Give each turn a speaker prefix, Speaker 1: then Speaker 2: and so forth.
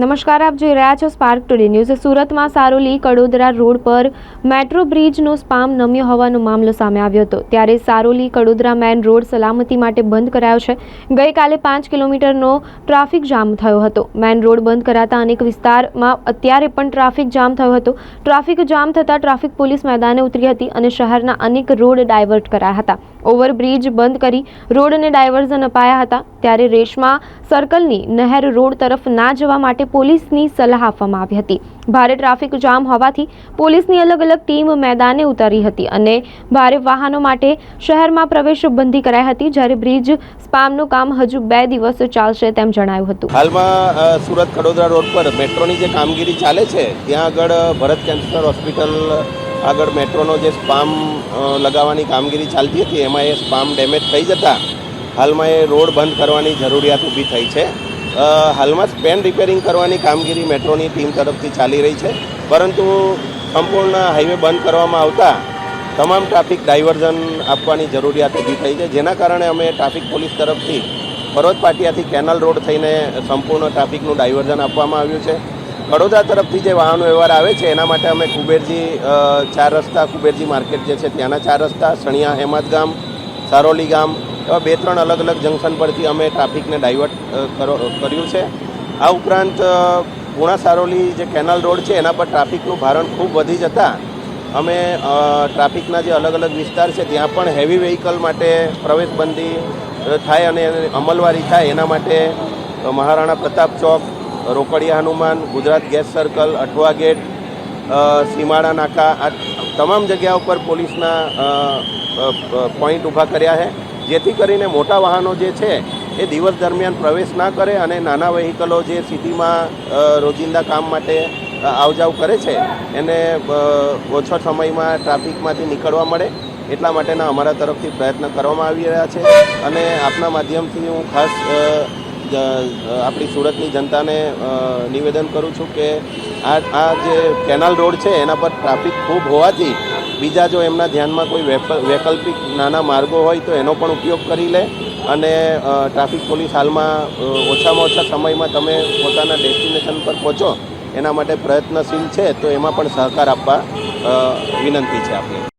Speaker 1: નમસ્કાર, આપ જોઈ રહ્યા છો સ્પાર્ક ટુડે ન્યૂઝ સુરતમાં સારોલી કડોદરા રોડ પર મેટ્રો બ્રિજનો સ્પામ નમ્યો હોવાનો મામલો સામે આવ્યો હતો. ત્યારે સારોલી કડોદરા મેન રોડ સલામતી માટે બંધ કરાયો છે. ગઈકાલે પાંચ કિલોમીટરનો ટ્રાફિક જામ થયો હતો. મેન રોડ બંધ કરાતા અનેક વિસ્તારમાં અત્યારે પણ ટ્રાફિક જામ થયો હતો. ટ્રાફિક જામ થતાં ટ્રાફિક પોલીસ મેદાને ઉતરી હતી અને શહેરના અનેક રોડ ડાયવર્ટ કરાયા હતા. ઓવરબ્રિજ બંધ કરી રોડને ડાયવર્ઝન અપાયા હતા. ત્યારે રેશમા સર્કલની નહેર રોડ તરફ ના જવા માટે પોલીસની સલાહ આપવામાં આવી હતી. ભારે ટ્રાફિક જામ હોવાથી પોલીસની અલગ અલગ ટીમ મેદાને ઉતારી હતી અને ભારે વાહનો માટે શહેરમાં પ્રવેશ બંધી કરાઈ હતી, જ્યારે બ્રિજ સ્પામનું કામ હજુ બે દિવસ ચાલશે તેમ જણાવ્યું હતું.
Speaker 2: હાલમાં સુરત ખડોદરા રોડ પર મેટ્રોની જે કામગીરી ચાલે છે, ત્યાં આગળ ભરત કેન્સર હોસ્પિટલ આગળ મેટ્રોનો જે સ્પામ લગાવવાની કામગીરી ચાલતી હતી, એમાં એ સ્પામ ડેમેજ થઈ જતા હાલમાં એ રોડ બંધ કરવાની જરૂરિયાત ઊભી થઈ છે. હાલમાં સ્પેન રિપેરિંગ કરવાની કામગીરી મેટ્રોની ટીમ તરફથી ચાલી રહી છે. પરંતુ સંપૂર્ણ હાઈવે બંધ કરવામાં આવતા તમામ ટ્રાફિક ડાયવર્ઝન આપવાની જરૂરિયાત ઊભી થઈ છે. જેના કારણે અમે ટ્રાફિક પોલીસ તરફથી પર્વત પાટિયાથી કેનલ રોડ થઈને સંપૂર્ણ ટ્રાફિકનું ડાયવર્ઝન આપવામાં આવ્યું છે. વડોદરા તરફથી જે વાહનો વ્યવહાર આવે છે, એના માટે અમે કુબેરજી ચાર રસ્તા, કુબેરજી માર્કેટ જે છે, ત્યાંના ચાર રસ્તા, સણિયા હેમત ગામ, સારોલી ગામ, એવા બે ત્રણ અલગ અલગ જંકશન પરથી અમે ટ્રાફિકને ડાયવર્ટ કરો- કર્યું છે. આ ઉપરાંત પુણા સારોલી જે કેનલ રોડ છે, એના પર ટ્રાફિકનું ભારણ ખૂબ વધી જતાં અમે ટ્રાફિકના જે અલગ અલગ વિસ્તાર છે, ત્યાં પણ હેવી વ્હીકલ માટે પ્રવેશબંધી થાય અને અમલવારી થાય એના માટે મહારાણા પ્રતાપ ચોક Rokadiya Hanuman, Gujarat gas circle, Athwa gate Simada નાકા, આ તમામ જગ્યા ઉપર પોલીસના પોઈન્ટ ઊભા કર્યા છે. જેથી કરીને મોટા વાહનો જે છે, એ દિવસ દરમિયાન પ્રવેશ ના કરે અને નાના વ્હીકલો જે સિટીમાં રોજિંદા કામ માટે આવજાવ કરે છે, એને ઓછો સમયમાં ટ્રાફિકમાંથી નીકળવા મળે. એટલા માટેના અમારા તરફથી પ્રયત્ન કરવામાં આવી રહ્યા છે. અને આપના માધ્યમથી હું ખાસ આપણી સુરતની જનતાને નિવેદન કરું છું કે આ આ જે કેનાલ રોડ છે, એના પર ટ્રાફિક ખૂબ હોવાથી બીજા જો એમના ધ્યાનમાં કોઈ વૈકલ્પિક નાના માર્ગો હોય તો એનો પણ ઉપયોગ કરી લે અને ટ્રાફિક પોલીસ હાલમાં ઓછામાં ઓછા સમયમાં તમે પોતાના ડેસ્ટિનેશન પર પહોંચો, એના માટે પ્રયત્નશીલ છે, તો એમાં પણ સહકાર આપવા વિનંતી છે આપણે